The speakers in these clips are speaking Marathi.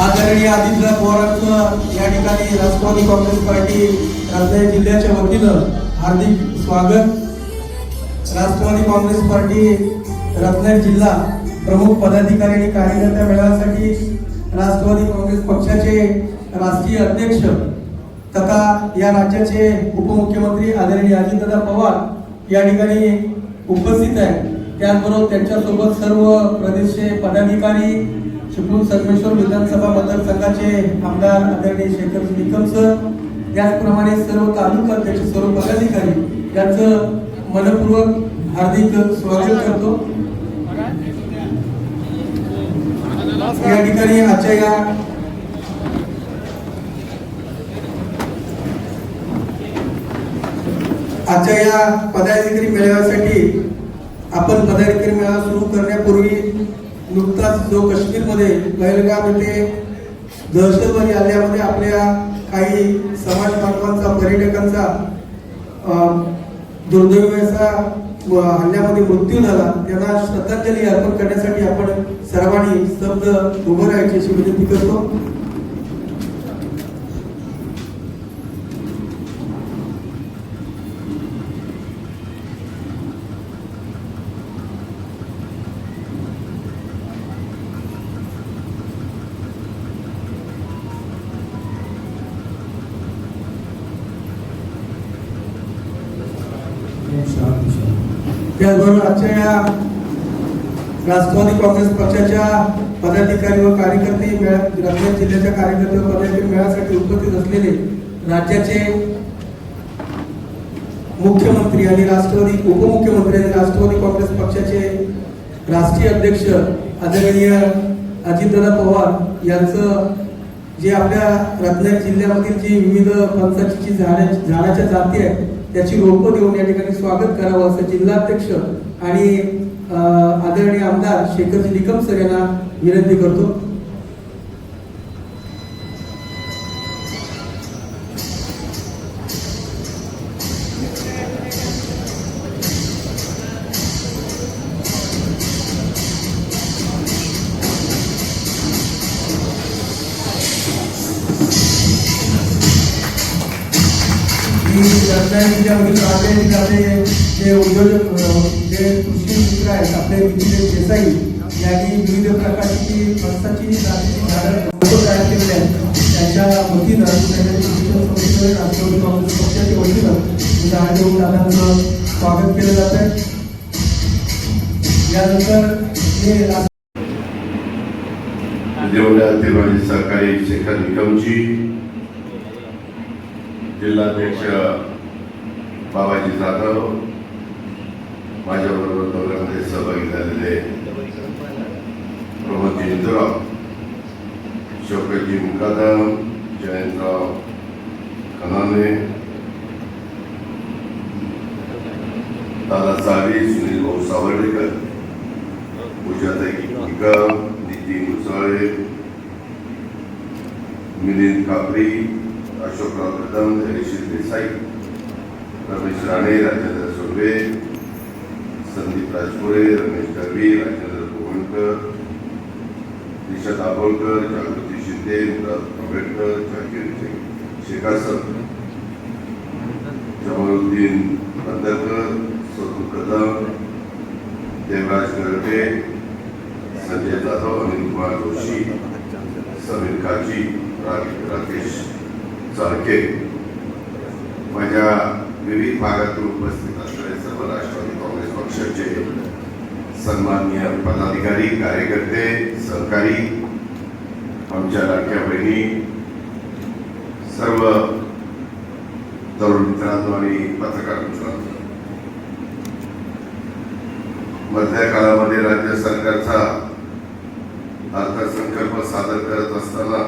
आदरणीय आदित्य पवारांचं या ठिकाणी राष्ट्रवादी काँग्रेस पार्टी रत्नागिरी जिल्ह्याच्या वतीनं हार्दिक स्वागत. राष्ट्रवादी काँग्रेस पार्टी रत्नागिरी जिल्हा प्रमुख पदाधिकारी आणि कार्यकर्त्या मेळाव्यासाठी राष्ट्रवादी काँग्रेस पक्षाचे राष्ट्रीय अध्यक्ष तथा या राज्याचे उपमुख्यमंत्री आदरणीय अजितदादा पवार या ठिकाणी उपस्थित आहे त्याचबरोबर त्यांच्यासोबत सर्व प्रदेशचे पदाधिकारी चिपळूण संगमेश्वर विधानसभा मतदारसंघाचे आमदार आदरणीय शेखर निकम सर त्याचप्रमाणे सर्व तालुका अध्यक्ष सर्व पदाधिकारी यांचं मनपूर्वक हार्दिक स्वागत करतो. या ठिकाणी आजच्या या आजच्या या पदाधिकारी मेळाव्यासाठी आपण पदाधिकारी मेळावा सुरू करण्यापूर्वी नुकताच जो काश्मीरमध्ये पहलगाम येथे दहशतवादी हल्ल्यामध्ये आपल्या काही समाज बांधवांचा पर्यटकांचा अं, हल्ल्यामध्ये मृत्यू झाला त्यांना श्रद्धांजली अर्पण करण्यासाठी आपण सर्वांनी शब्द उभं राहायची अशी विनंती करतो. त्याचबरोबर आजच्या या राष्ट्रवादी काँग्रेस पक्षाच्या पदाधिकारी व कार्यकर्ते रत्नागिरी जिल्ह्याच्या कार्यकर्ते व पदाधिकारी मेळाव्यासाठी उपस्थित असलेले राज्याचे मुख्यमंत्री आणि राष्ट्रवादी उपमुख्यमंत्री आणि राष्ट्रवादी काँग्रेस पक्षाचे राष्ट्रीय अध्यक्ष आदरणीय अजितदादा पवार यांचं जे आपल्या रत्नागिरी जिल्ह्यामधील जी विविध फणसाची जी झाडा झाडाच्या जाती आहेत त्याची रोपं देऊन या ठिकाणी स्वागत करावं असं जिल्हाध्यक्ष आणि आदरणीय आमदार शेखरजी निकम सर यांना विनंती करतो. की आपले जे उद्योजक जे कृषी मित्र आहेत आपले देसाई यांनी विविध प्रकारची झाडं तयार केलेली आहेत त्यांच्या वतीनं राष्ट्रवादी काँग्रेस पक्षाच्या वतीनं दादांचं स्वागत केलं जात आहे यानंतर हे राष्ट्र देवळातील सहकारी शेखर निकमची जिल्हाध्यक्ष बाबाजी जाधव माझ्याबरोबर दौऱ्यामध्ये सहभागी झालेले प्रमोद इंदुराव शोकजी मुकादम जयंतराव कनाने दादा सावी सुनील भाऊ सावर्डेकर पूजाताई निकम नितीन मुसळे मिलिंद कापरी अशोकराव कदम हरीशील देसाई रमेश राणे राजेंद्र सुर्वे संदीप राजपुरे रमेश दळवी राजेंद्र कोवणकर दिशा दाभोळकर जागृती शिंदे मुराद आंबेडकर जाकीर शेखासर जमालुद्दीन बंदरकर सोनू कदम देवराज गरटे संजय जाधव अनिल कुमार जोशी समीर काजी रा- राकेश चाळके माझ्या विविध भागातून उपस्थित असलेले सर्व राष्ट्रवादी काँग्रेस पक्षाचे सन्माननीय पदाधिकारी कार्यकर्ते सहकारी आमच्या लाडक्या बहिणी सर्व तरुण मित्रांनो आणि पत्रकार मित्रांनो. मधल्या काळामध्ये राज्य सरकारचा अर्थसंकल्प सादर करत असताना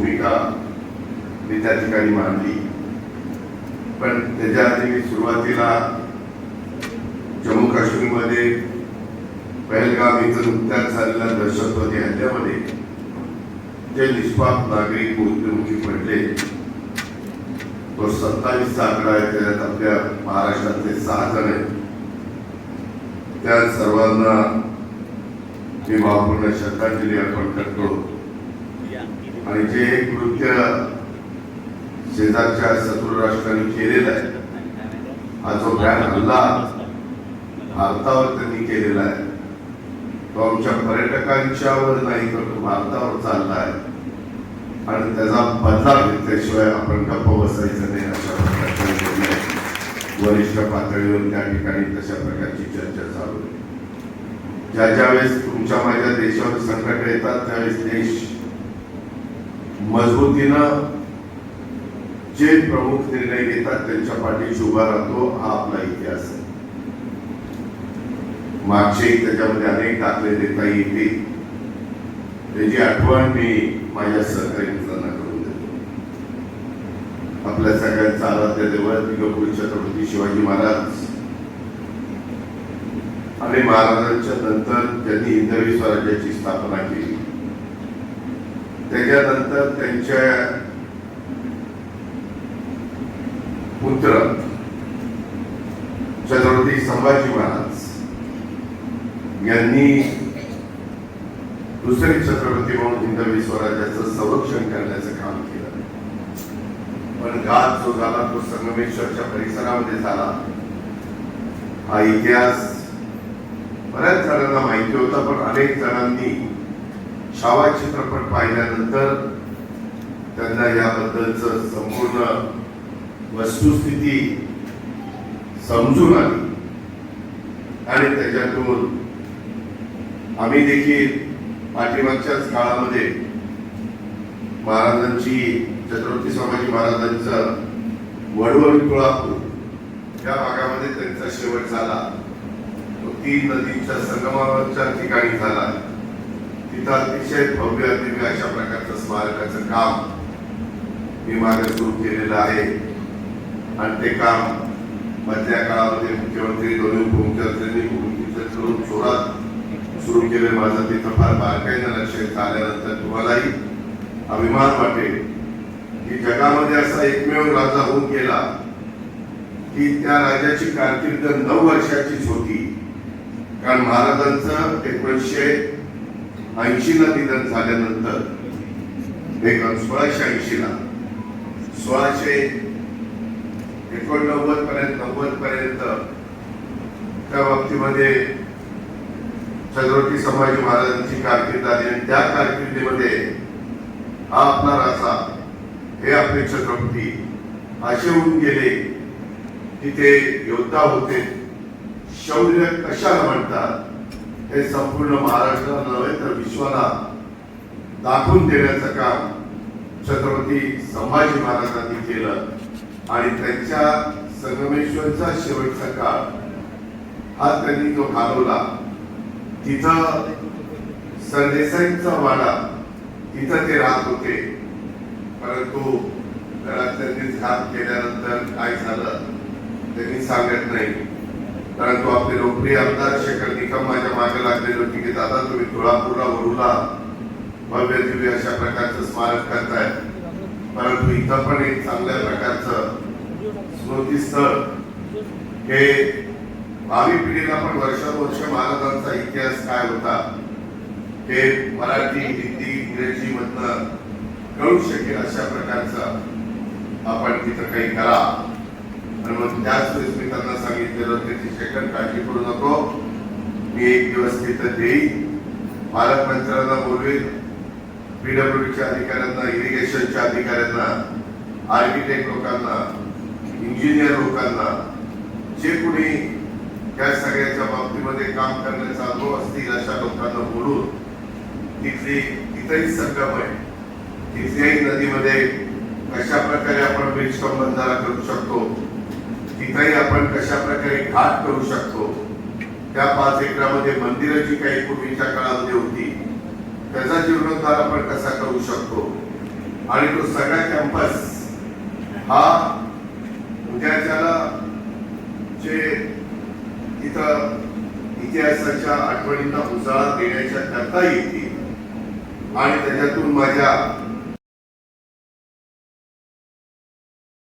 भूमिका मी त्या ठिकाणी मांडली पण त्याच्या आधी मी सुरुवातीला जम्मू काश्मीरमध्ये पहलगाम इथं नुकत्याच झालेल्या दहशतवादी हल्ल्यामध्ये जे निष्पाप नागरिक मृत्यूमुखी पडले तो सत्तावीसचा आकडा आहे त्याच्यात आपल्या महाराष्ट्रातले सहा जण आहेत. त्या सर्वांना मी भावपूर्ण श्रद्धांजली अर्पण करतो. आणि जे कृत्य शेजारच्या शत्रू राष्ट्रांनी केलेलं आहे हा जो भ्यान हल्ला भारतावर त्यांनी केलेला आहे तो आमच्या पर्यटकांच्यावर नाही तर तो भारतावर चालला आहे. आणि त्याचा बदला घेतल्याशिवाय आपण गप्प बसायचं नाही अशा प्रकारचा वरिष्ठ पातळीवर त्या ठिकाणी तशा प्रकारची चर्चा चालू आहे. ज्या ज्या वेळेस तुमच्या माझ्या देशावर संकट येतात त्यावेळेस देश मजबूतीनं जे प्रमुख निर्णय घेतात त्यांच्या पाठीशी उभा राहतो हा आपला इतिहास आहे. मागचे त्याच्यामध्ये अनेक दाखले देता येतील. त्याची आठवण मी माझ्या सहकारी मित्रांना करून देतो. आपल्या सगळ्यांचा आराध्य देवळ गपूर छत्रपती शिवाजी महाराज. आणि महाराजांच्या नंतर त्यांनी हिंदवी स्वराज्याची स्थापना केली. त्याच्यानंतर त्यांच्या पुत्र छत्रपती संभाजी महाराज यांनी दुसरे छत्रपती म्हणून हिंदवी स्वराज्याचं संरक्षण करण्याचं काम केलं. पण घात जो झाला तो संगमेश्वरच्या परिसरामध्ये झाला. हा इतिहास बऱ्याच जणांना माहिती होता पण अनेक जणांनी छावा चित्रपट पाहिल्यानंतर त्यांना याबद्दलच संपूर्ण वस्तुस्थिती समजून आली. आणि त्याच्यातून आम्ही देखील पाठीमागच्याच काळामध्ये महाराजांची छत्रपती संभाजी महाराजांचं वडवळ तुळापूर या भागामध्ये त्यांचा शेवट झाला. तो तीन नदीच्या संगमावरच्या ठिकाणी झाला. अतिशय भव्य दिव्य अशा प्रकारचं स्मारकाचं काम मी मागे सुरू केलेलं आहे. आणि ते काम मधल्या काळामध्ये मुख्यमंत्री दोन्ही उपमुख्यमंत्र्यांनी भूमिकेचं करून जोरात सुरू केले माझं तिथं फार बारकाईनं लक्ष आल्यानंतर तुम्हालाही अभिमान वाटेल की जगामध्ये असा एकमेव राजा होऊन गेला की त्या राजाची कारकीर्द नऊ वर्षाचीच होती. कारण महाराजांचं एकोणीसशे ऐंशीला निधन झाल्यानंतर एक सोळाशे ऐंशीला सोळाशे एकोणनव्वद पर्यंत नव्वद पर्यंत त्या बाबतीमध्ये छत्रपती संभाजी महाराजांची कारकीर्द आली आणि त्या कारकिर्दीमध्ये हा आपला राजा हे आपले छत्रपती असे होऊन गेले की ते योद्धा होते. शौर्य कशाला म्हणतात? हे संपूर्ण महाराष्ट्राला नव्हे तर विश्वाला दाखवून देण्याचं काम छत्रपती संभाजी महाराजांनी केलं. आणि त्यांच्या संगमेश्वरचा शेवटचा काळ हा त्यांनी तो घालवला तिथं सरदेसाईंचा वाडा तिथं ते राहत होते. परंतु घरात त्यांनी घात केल्यानंतर काय झालं त्यांनी सांगत नाही. कारण तो आपले लोकप्रिय आमदार शेखर निकम माझ्या मागे लागलेले होते की दादा तुम्ही तुळापूरला वरुला भव्य दिव्य अशा प्रकारचं स्मारक करताय. परंतु इथं पण एक चांगल्या प्रकारचं स्मृतीस्थळ हे भावी पिढीला पण वर्षानुवर्ष महाराजांचा इतिहास काय होता हे मराठी हिंदी इंग्रजी मधनं कळू शकेल अशा प्रकारचं आपण तिथं काही करा. आणि मग त्याच वेळेस मी त्यांना सांगितलं दोन ते तीन सेकंड काळजी करू नको. मी एक दिवस तिथं देईन. पालकमंत्र्यांना बोलवेन. पीडब्ल्यूडीच्या अधिकाऱ्यांना इरिगेशनच्या अधिकाऱ्यांना आर्किटेक्ट लोकांना इंजिनियर लोकांना जे कोणी त्या सगळ्याच्या बाबतीमध्ये काम करण्याचा अनुभव असतील अशा लोकांना बोलून तिथली तिथेही संगम आहे. तिथल्याही नदीमध्ये कशा प्रकारे आपण ब्रिजकम बंधारा करू शकतो तिथंही आपण कशा प्रकारे घाट करू शकतो? त्या पाच एकरामध्ये मंदिरं जी काही पूर्वीच्या काळामध्ये होती. त्याचा जीर्णोद्धार आपण कसा करू शकतो? आणि तो सगळा कॅम्पस हा उद्याच्याला जे तिथं इतिहासाच्या आठवणींना उजाळा देण्याच्या करता येतील. आणि त्याच्यातून माझ्या